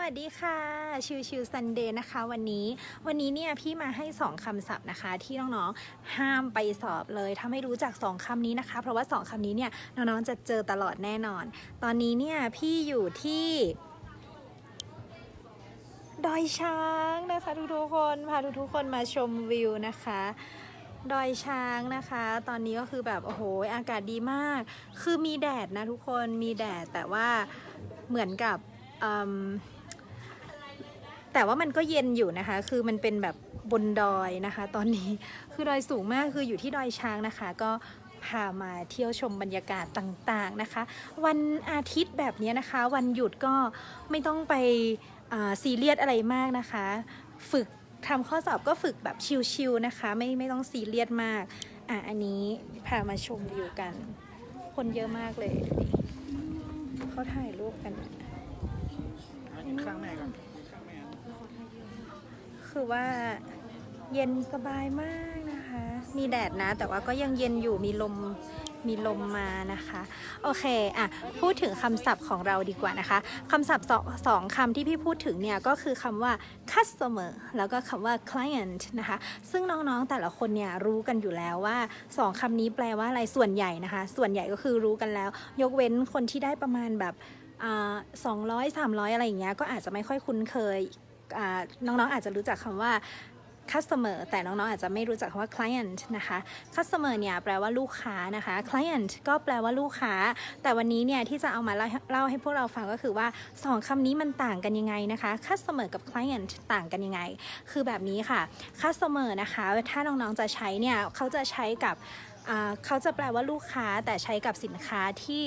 วัสดีค่ะ ชิวชิวซันเดย์นะคะ วันนี้วันนี้เนี่ยพี่มาให้สองคำศัพท์นะคะ ที่น้องๆห้ามไปสอบเลยถ้าไม่รู้จักสองคำนี้นะคะ เพราะว่าสองคำนี้เนี่ยน้องๆจะเจอตลอดแน่นอน ตอนนี้เนี่ยพี่อยู่ที่ดอยช้างนะคะทุกๆคนพาทุกๆคนมาชมวิวนะคะดอยช้างนะคะ ตอนนี้ก็คือแบบโอ้โหอากาศดีมาก คือมีแดดนะทุกคนมีแดดแต่ว่าเหมือนกับอ แต่ว่ามันก็เย็นอยู่นะคะ คือมันเป็นแบบบนดอยนะคะ ตอนนี้คือดอยสูงมากคืออยู่ที่ดอยช้างนะคะ ก็พามาเที่ยวชมบรรยากาศต่างๆนะคะ วันอาทิตย์แบบนี้นะคะ วันหยุดก็ไม่ต้องไปซีเรียสอะไรมากนะคะ ฝึกทำข้อสอบก็ฝึกแบบชิลๆนะคะ ไม่ไม่ต้องซีเรียสมากอะอันนี้พามาชมวิวกัน คนเยอะมากเลยเขาถ่ายรูปกันข้างแม่ก่อนข้างแม่ คือว่าเย็นสบายมากนะคะ มีแดดนะ แต่ว่าก็ยังเย็นอยู่มีลมมีลมมานะคะ โอเคอะพูดถึงคำศัพท์ของเราดีกว่านะคะคำศัพท์สองสองคำที่พี่พูดถึงเนี่ย ก็คือคำว่า customer แล้วก็คำว่า client นะคะ ซึ่งน้องๆแต่ละคนเนี่ย รู้กันอยู่แล้วว่าสองคำนี้แปลว่าอะไรส่วนใหญ่นะคะ ส่วนใหญ่ก็คือรู้กันแล้ว ยกเว้นคนที่ได้ประมาณแบบสองร้อยสามร้อยอะไรอย่างเงี้ยก็อาจจะไม่ค่อยคุ้นเคย น้องๆอาจจะรู้จักคำว่า customer แต่น้องๆอาจจะไม่รู้จักคำว่า client นะคะ customer เนี่ยแปลว่าลูกค้านะคะ client ก็แปลว่าลูกค้า แต่วันนี้เนี่ยที่จะเอามาเล่าลาให้พวกเราฟังก็คือว่าสองคำนี้มันต่างกันยังไงนะคะ customer กับ client ต่างกันยังไง คือแบบนี้ค่ะ customer นะคะ ถ้าน้องๆจะใช้เนี่ยเขาจะใช้กับเขาจะแปลว่าลูกค้าแต่ใช้กับสินค้าที่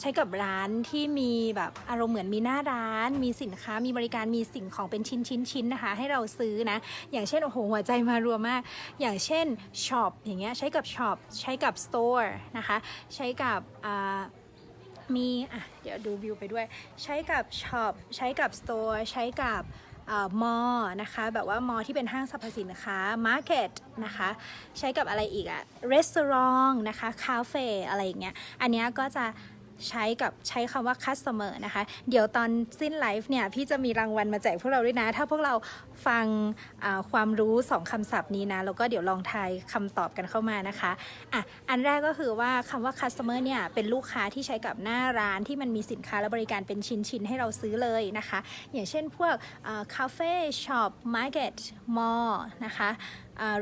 ใช้กับร้านที่มีแบบอารมณ์เหมือนมีหน้าร้าน มีสินค้ามีบริการมีสิ่งของเป็นชิ้นชิ้นชิ้นนะคะ ให้เราซื้อนะ อย่างเช่นโอ้โหหัวใจมารวมมาก อย่างเช่นช็อปอย่างเงี้ยใช้กับช็อปใช้กับสโตร์นะคะใช้กับมีอะเดี๋ยวดูวิวไปด้วย ใช้กับช็อปใช้กับสโตร์ใช้กับมอนะคะ แบบว่ามอที่เป็นห้างสรรพสินค้ามาร์เก็ตนะคะ ใช้กับอะไรอีกอะรีสอร์ทนะคะ คาเฟ่อะไรอย่างเงี้ย อันนี้ก็จะ ใช้กับใช้คำว่า customer นะคะ เดี๋ยวตอนสิ้นไลฟ์เนี่ย พี่จะมีรางวัลมาแจกพวกเราด้วยนะ ถ้าพวกเราฟังความรู้สองคำศัพท์นี้นะ แล้วก็เดี๋ยวลองทายคำตอบกันเข้ามานะคะอะอันแรกก็คือว่าคำว่า customer เนี่ย เป็นลูกค้าที่ใช้กับหน้าร้านที่มันมีสินค้าและบริการเป็นชิ้นๆ ให้เราซื้อเลยนะคะ อย่างเช่นพวกคาเฟ่ช็อปมาร์เก็ตมอลนะคะ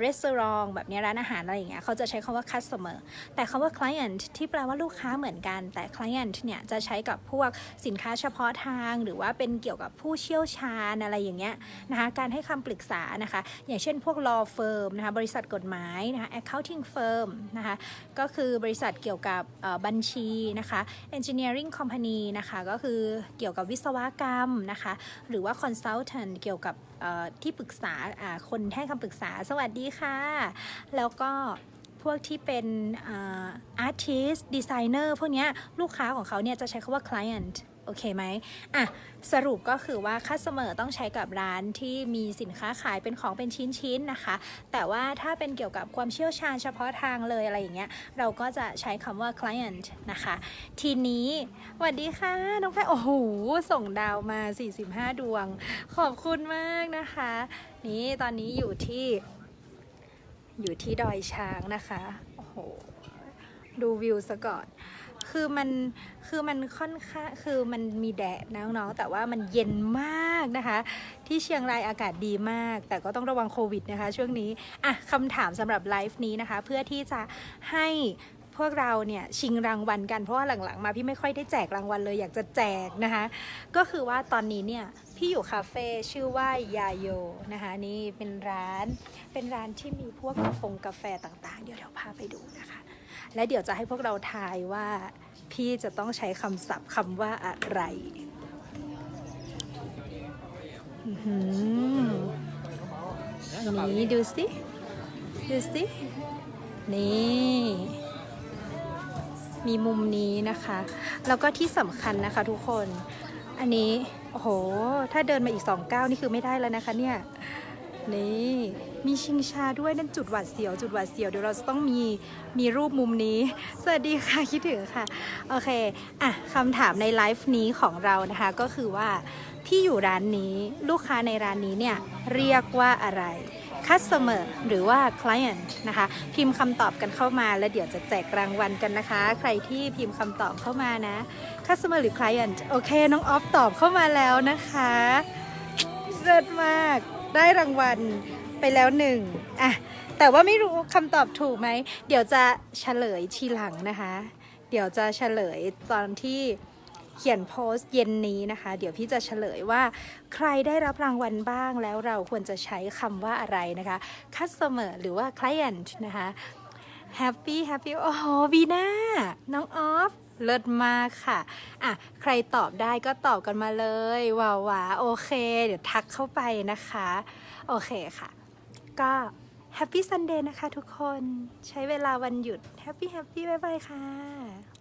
รีสอร์ทแบบนี้ร้านอาหารอะไรอย่างเงี้ยเขาจะใช้คำว่า customer แต่คำว่า client ที่แปลว่าลูกค้าเหมือนกัน แต่ client เนี่ยจะใช้กับพวกสินค้าเฉพาะทางหรือว่าเป็นเกี่ยวกับผู้เชี่ยวชาญอะไรอย่างเงี้ยนะคะการให้คำปรึกษานะคะ อย่างเช่นพวก law firm นะคะบริษัทกฎหมายนะคะ accounting firm นะคะก็คือบริษัทเกี่ยวกับบัญชีนะคะ engineering company นะคะก็คือเกี่ยวกับวิศวกรรมนะคะหรือว่า consultant เกี่ยวกับที่ปรึกษาคนให้คำปรึกษาสวัสดีค่ะ แล้วก็พวกที่เป็นอาร์ติสดีไซเนอร์พวกนี้ลูกค้าของเขาเนี่ยจะใช้คาว่า client โอเคไหมอะ สรุปก็คือว่า customer ต้องใช้กับร้านที่มีสินค้าขายเป็นของเป็นชิ้นๆนะคะ แต่ว่าถ้าเป็นเกี่ยวกับความเชี่ยวชาญเฉพาะทางเลยอะไรอย่างเงี้ย เราก็จะใช้คำว่า client นะคะ ทีนี้สวัสดีค่ะ น้องแพรโอ้โห ส่งดาวมา 45 ดวง ขอบคุณมากนะคะ นี่ตอนนี้อยู่ที่ อยู่ที่ดอยช้างนะคะ โอ้โห ดูวิวซะก่อน คือมัน คือมันค่อนข้าง คือมันมีแดดนะน้องๆ แต่ว่ามันเย็นมากนะคะ ที่เชียงรายอากาศดีมาก แต่ก็ต้องระวังโควิดนะคะ ช่วงนี้ อะคำถามสำหรับไลฟ์นี้นะคะ เพื่อที่จะให้พวกเราเนี่ยชิงรางวัลกันเพราะว่าหลังๆ มาพี่ไม่ค่อยได้แจกรางวัลเลยอยากจะแจกนะคะ ก็คือว่าตอนนี้เนี่ย พี่อยู่คาเฟ่ชื่อว่ายาโยนะคะนี่เป็นร้านเป็นร้านที่มีพวกกาแฟกาแฟต่างๆ เดี๋ยวเดี๋ยวพาไปดูนะคะ และเดี๋ยวจะให้พวกเราทายว่าพี่จะต้องใช้คำศัพท์คำว่าอะไรนี่ดูสิ ดูสิ นี่ มีมุมนี้นะคะ แล้วก็ที่สำคัญนะคะทุกคน อันนี้ โอ้โห ถ้าเดินมาอีกสองก้าวนี่คือไม่ได้แล้วนะคะเนี่ย นี่ มีชิงชาด้วยนั่นจุดหวาดเสียว จุดหวาดเสียว เดี๋ยวเราจะต้องมี มีรูปมุมนี้ สวัสดีค่ะ คิดถึงค่ะ โอเค อะคำถามในไลฟ์นี้ของเรานะคะ ก็คือว่าพี่อยู่ร้านนี้ ลูกค้าในร้านนี้เนี่ย เรียกว่าอะไร customer หรือว่า client นะคะ พิมพ์คำตอบกันเข้ามา แล้วเดี๋ยวจะแจกรางวัลกันนะคะ ใครที่พิมพ์คำตอบเข้ามานะ customer หรือ client โอเค น้องออฟตอบเข้ามาแล้วนะคะเลิศมาก ได้รางวัลไปแล้วหนึ่งอะ แต่ว่าไม่รู้คำตอบถูกไหม เดี๋ยวจะเฉลยทีหลังนะคะ เดี๋ยวจะเฉลยตอนที่ เขียนโพสต์เย็นนี้นะคะ เดี๋ยวพี่จะเฉลยว่าใครได้รับรางวัลบ้างแล้วเราควรจะใช้คำว่าอะไรนะคะ customer หรือว่า client นะคะ happy happy โอ้โหบีน่าน้องออฟเลิศมากค่ะ อะ ใครตอบได้ก็ตอบกันมาเลยว้าวาโอเค เดี๋ยวทักเข้าไปนะคะ โอเคค่ะ ก็แฮปปี้ซันเดย์นะคะทุกคน ใช้เวลาวันหยุดแฮปปี้แฮปปี้บายบายค่ะ